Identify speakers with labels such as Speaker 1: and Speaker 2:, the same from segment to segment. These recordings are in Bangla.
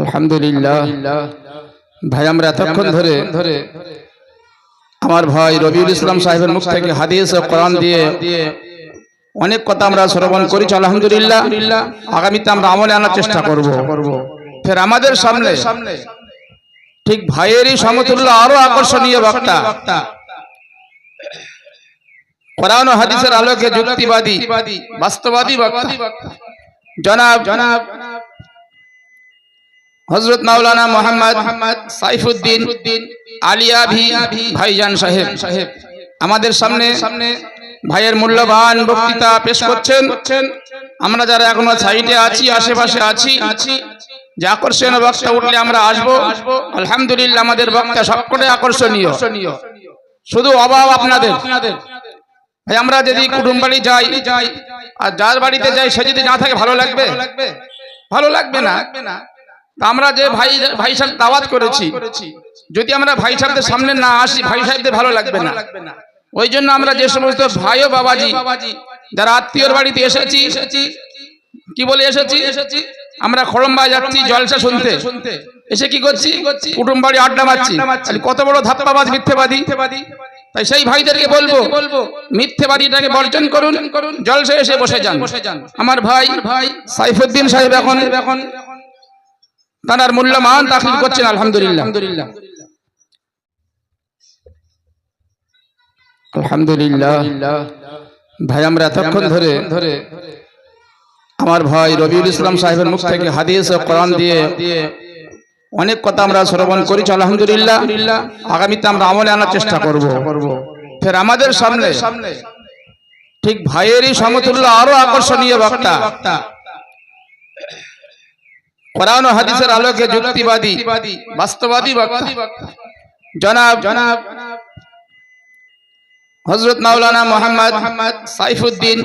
Speaker 1: আলহামদুলিল্লাহ। ভাই আমরা এতক্ষণ ধরে ধরে আমার ভাই রবিউল ইসলাম সাহেবের মুখ থেকে হাদিস ও কোরআন দিয়ে অনেক কথা আমরা শ্রবণ করেছি আলহামদুলিল্লাহ। আগামীতে আমরা আমলে আনার চেষ্টা করব। ফের আমাদের সামনে সামনে। ঠিক ভাইয়েরই সমতুল্য আরও আকর্ষণীয় বক্তা। কোরআন ও হাদিসের আলোকে যুক্তিবাদী বাস্তবাদী বক্তা। জনাব জনাব হজরত মাওলানা মোহাম্মদ সাইফুদ্দিন আলিয়া ভি ভাইজান সাহেব। সাহেব। আমাদের সামনে সামনে ভাইয়ের মূল্যবান বক্তৃতা পেশ করছেন। আমরা যারা এখনও সাইডে আছি আশেপাশে আছি আছি যে আকর্ষণীয় বক্তা উঠলে আমরা আসব। আলহামদুলিল্লাহ আমাদের বক্তা সবকটাই আকর্ষণীয়। শুধু অভাব আপনাদের। ভাই আমরা যদি কুটুম বাড়ি যাই যাই আর যার বাড়িতে যাই সে যদি না থাকে ভালো লাগবে? ভালো লাগবে না। আমরা যে ভাই ভাই সাহেব দাওয়াত করেছি যদি আমরা ভাই সাহেবদের সামনে না আসি ভাই সাহেবদের ভালো লাগবে না। ওই জন্য আমরা যে সমস্ত ভাই ও বাবাজি যারা আত্মীয়র বাড়িতে এসেছি কি বলে এসেছি? এসেছি? আমরা খড়ম্বা যাচ্ছি জলসা শুনতে। শুনতে। এসে কি করছি? কুটুম বাড়ি আড্ডা মারছি। কত বড় ধাপ্পাবাজ মিথ্যেবাদী? তাই সেই ভাইদেরকে বলব বলব মিথ্যেবাদীটাকে বর্জন করুন করুন। জলসে এসে বসে যান। বসে যান। আমার ভাই ভাই সাইফুদ্দিন সাহেব এখন এখন তার মূল্যমান দাখিল করছেন আলহামদুলিল্লাহ। আলহামদুলিল্লাহ। ভাই আমরা এতক্ষণ ধরে ধরে আমার ভাই রবিউল ইসলাম সাহেবের মুখ থেকে হাদিস কোরআন দিয়ে অনেক কথা আমরা শ্রবণ করেছি আলহামদুলিল্লাহ। আগামীতে আমরা আমলে আনার চেষ্টা করব। ফের আমাদের সামনে ঠিক ভাইয়েরই সমতুল্য আরও আকর্ষণীয় বক্তা। কোরআন ও হাদিসের আলোকে যুক্তিবাদী বাস্তবাদী বক্তা জনাব জনাব হজরত মাওলানা মোহাম্মদ মোহাম্মদ সাইফুদ্দিন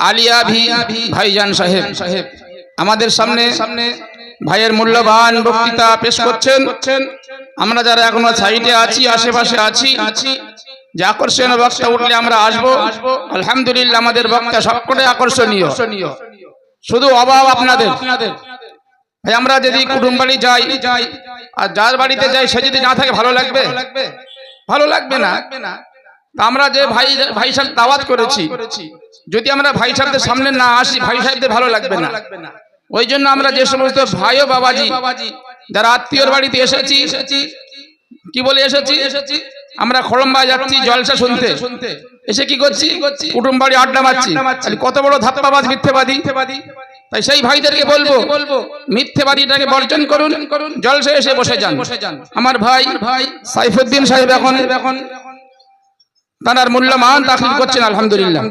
Speaker 1: আলিয়া ভি ভাইজান সাহেব। সাহেব। আমাদের সামনে সামনে ভাইয়ের মূল্যবান বক্তৃতা পেশ করছেন। আমরা যারা এখনও সাইডে আছি আশেপাশে আছি আছি যে আকর্ষণীয় বক্তা উঠলে আমরা আসব। আলহামদুলিল্লাহ আমাদের বক্তা সবকটাই আকর্ষণীয়। শুধু অভাব আপনাদের। ভাই আমরা যদি কুটুম বাড়ি যাই যাই আর যার বাড়িতে যাই সে যদি না থাকে ভালো লাগবে? ভালো লাগবে? না? আমরা যে ভাই ভাই সাহেব দাওয়াত করেছি যদি আমরা ভাই সাহেবদের সামনে না আসি ভাই সাহেবদের ভালো লাগবে না। ওই জন্য আমরা যে সমস্ত ভাই ও বাবাজি যারা আত্মীয়র বাড়িতে এসেছি এসেছি কি বলে এসেছি? এসেছি? আমরা খড়ম্বা যাচ্ছি জলসা শুনতে। শুনতে। এসে কি করছি? কুটুম বাড়ি আড্ডা মারছি। কত বড় ধাপ্পাবাজ মিথ্যেবাদী। তাই সেই ভাইদেরকে বলব বলব মিথ্যেবাদীটাকে বর্জন করুন করুন জলসে এসে বসে যান। বসে যান। আমার ভাই ভাই সাইফুদ্দিন সাহেব এখন এখন তার মূল্যমান দাখিল করছেন আলহামদুলিল্লাহ।